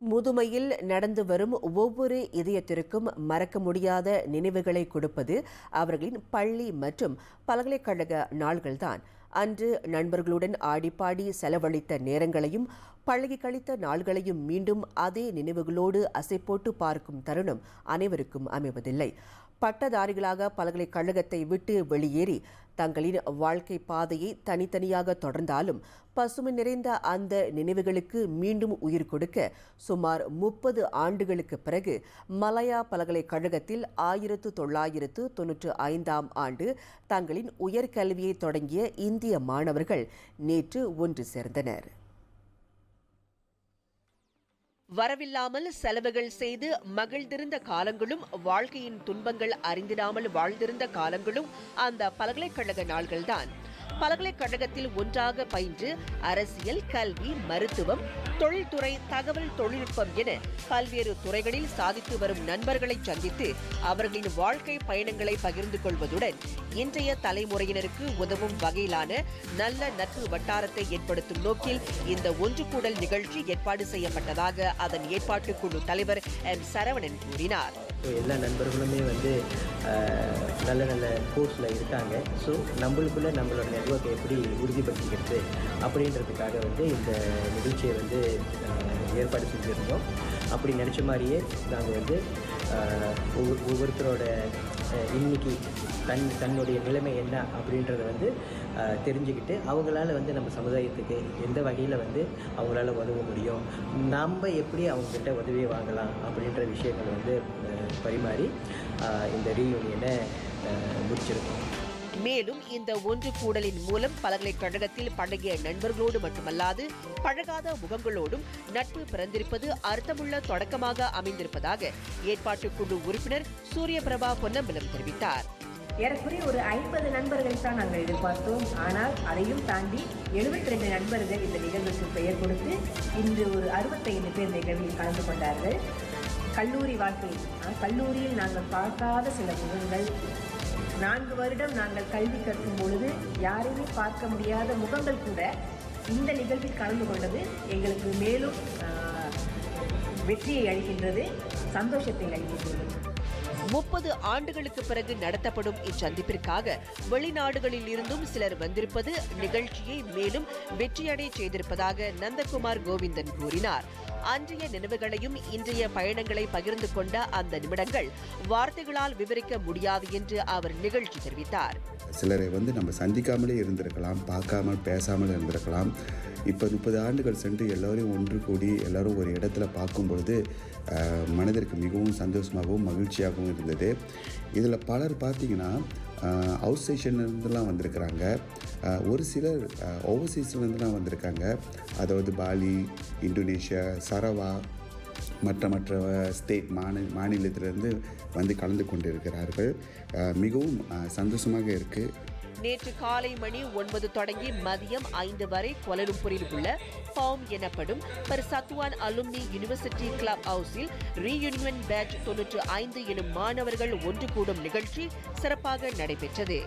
முதுமையில் நடந்து வரும் ஒவ்வொரு இதயத்திற்கும் மறக்க முடியாத நினைவுகளை கொடுப்பது அவர்களின் பள்ளி மற்றும் பல்கலைக்கழக நாள்கள்தான். அன்று நண்பர்களுடன் ஆடிப்பாடி செலவழித்த நேரங்களையும் பழகி கழித்த நாள்களையும் மீண்டும் அதே நினைவுகளோடு அசைப்போட்டு பார்க்கும் தருணம் அனைவருக்கும் அமைவதில்லை. பட்டதாரிகளாக பல்கலைக்கழகத்தை விட்டு வெளியேறி தங்களின் வாழ்க்கை பாதையை தனித்தனியாக தொடர்ந்தாலும் பசுமை நிறைந்த அந்த நினைவுகளுக்கு மீண்டும் உயிர் கொடுக்க சுமார் முப்பது ஆண்டுகளுக்கு பிறகு மலையா பல்கலைக்கழகத்தில் ஆயிரத்து தொள்ளாயிரத்து தொன்னூற்று ஐந்தாம் ஆண்டு தங்களின் உயர்கல்வியை தொடங்கிய இந்திய மாணவர்கள் நேற்று ஒன்று சேர்ந்தனர். வரவில்லாமல் செலவுகள் செய்து மகிழ்ந்திருந்த காலங்களும் வாழ்க்கையின் துன்பங்கள் அறிந்திடாமல் வாழ்ந்திருந்த காலங்களும் அந்த பல்கலைக்கழக நாள்கள்தான். பல்கலைக்கழகத்தில் ஒன்றாக பயின்று அரசியல் கல்வி மருத்துவம் தொழில்துறை தகவல் தொழில்நுட்பம் என பல்வேறு துறைகளில் சாதித்து வரும் நண்பர்களை சந்தித்து அவர்களின் வாழ்க்கை பயணங்களை பகிர்ந்து கொள்வதுடன் இன்றைய தலைமுறையினருக்கு உதவும் வகையிலான நல்ல நட்பு வட்டாரத்தை ஏற்படுத்தும் நோக்கில் இந்த ஒன்று கூடல் நிகழ்ச்சி ஏற்பாடு செய்யப்பட்டதாக அதன் ஏற்பாட்டு குழு தலைவர் எம் சரவணன் கூறினார். ஸோ எல்லா நண்பர்களுமே வந்து நல்ல நல்ல கோர்ஸில் இருக்காங்க. ஸோ நம்மளுக்குள்ளே நம்மளோட நெட்வொர்க்கை எப்படி உறுதிப்படுத்திக்கிறது அப்படின்றதுக்காக வந்து இந்த நிகழ்ச்சியை வந்து ஏற்பாடு செஞ்சுருந்தோம். அப்படி நினச்ச மாதிரியே நாங்கள் வந்து ஒவ்வொரு ஒவ்வொருத்தரோட இன்னைக்கு தன் தன்னுடைய நிலைமை என்ன அப்படின்றத வந்து தெரிஞ்சுக்கிட்டு அவங்களால வந்து நம்ம சமுதாயத்துக்கு எந்த வகையில் வந்து அவங்களால உதவ முடியும் நம்ம எப்படி அவங்கக்கிட்ட உதவியை வாங்கலாம் அப்படின்ற விஷயங்கள் வந்து பரிமாறி இந்த ரீயூனியனை முடிச்சிருக்கோம். மேலும் இந்த ஒன்று கூடலின் மூலம் பல்கலைக்கழகத்தில் பழகிய நண்பர்களோடு மட்டுமல்லாது பழகாத முகங்களோடும் நட்பு பிறந்திருப்பது அர்த்தமுள்ள தொடக்கமாக அமைந்திருப்பதாக ஏற்பாட்டு குழு உறுப்பினர் சூரியபிரபா பொன்னம்பலம் தெரிவித்தார். ஏறக்குறைய ஒரு ஐம்பது நண்பர்கள் தான் நாங்கள் எதிர்பார்த்தோம். ஆனால் அதையும் தாண்டி 72 ரெண்டு நண்பர்கள் இந்த நிகழ்வுக்கு பெயர் கொடுத்து இன்று ஒரு அறுபத்தைந்து பேர் நிகழ்வில் கலந்து கொண்டார்கள். கல்லூரி வாழ்க்கை கல்லூரியில் நாங்கள் பார்க்காத சில முகங்கள் நான்கு வருடம் நாங்கள் கல்வி கற்கும் பொழுது யாரையுமே பார்க்க முடியாத முகங்கள் கூட இந்த நிகழ்வில் கலந்து கொண்டது எங்களுக்கு மேலும் வெற்றியை அளிக்கின்றது சந்தோஷத்தை அளிக்கின்றது. முப்பது ஆண்டுகளுக்கு பிறகு நடத்தப்படும் இச்சந்திப்பிற்காக வெளிநாடுகளில் இருந்தும் சிலர் வந்திருப்பது நிகழ்ச்சியை மேலும் வெற்றியடை செய்திருப்பதாக நந்தகுமார் கோவிந்தன் கூறினார். அன்றைய நினைவுகளையும் இன்றைய பயணங்களை பகிர்ந்து கொண்ட அந்த நிமிடங்கள் வார்த்தைகளால் விவரிக்க முடியாது என்று அவர் நிகழ்ச்சி தெரிவித்தார். சிலரை வந்து நம்ம சந்திக்காமலே இருந்திருக்கலாம் பார்க்காமல் பேசாமல் இருந்திருக்கலாம். இப்போ முப்பது ஆண்டுகள் சென்று எல்லோரையும் ஒன்று கூடி எல்லோரும் ஒரு இடத்துல பார்க்கும் பொழுது மனதிற்கு மிகவும் சந்தோஷமாகவும் மகிழ்ச்சியாகவும் இருந்தது. இதில் பலர் பார்த்திங்கன்னா அவுட் ஸ்டேஷன்லேருந்துலாம் வந்திருக்கிறாங்க. ஒரு சிலர் ஓவர்சீஸ்லேருந்துலாம் வந்திருக்காங்க. அதாவது பாலி இந்தோனேஷியா சரவா மற்ற மற்ற ஸ்டேட் மாநில மாநிலத்திலிருந்து வந்து கலந்து கொண்டிருக்கிறார்கள். மிகவும் சந்தோஷமாக இருக்குது நேற்று காலை மணி ஒன்பது தொடங்கி மதியம் ஐந்து வரை கோலலும்பூரில் உள்ள ஃபார்ம் எனப்படும் பர் சத்வான் அலுமினி யுனிவர்சிட்டி கிளப் ஹவுஸில் ரீயூனியன் பேட்ச் தொன்னூற்று ஐந்து எனும் மாணவர்கள் ஒன்று கூடும் நிகழ்ச்சி சிறப்பாக நடைபெற்றது.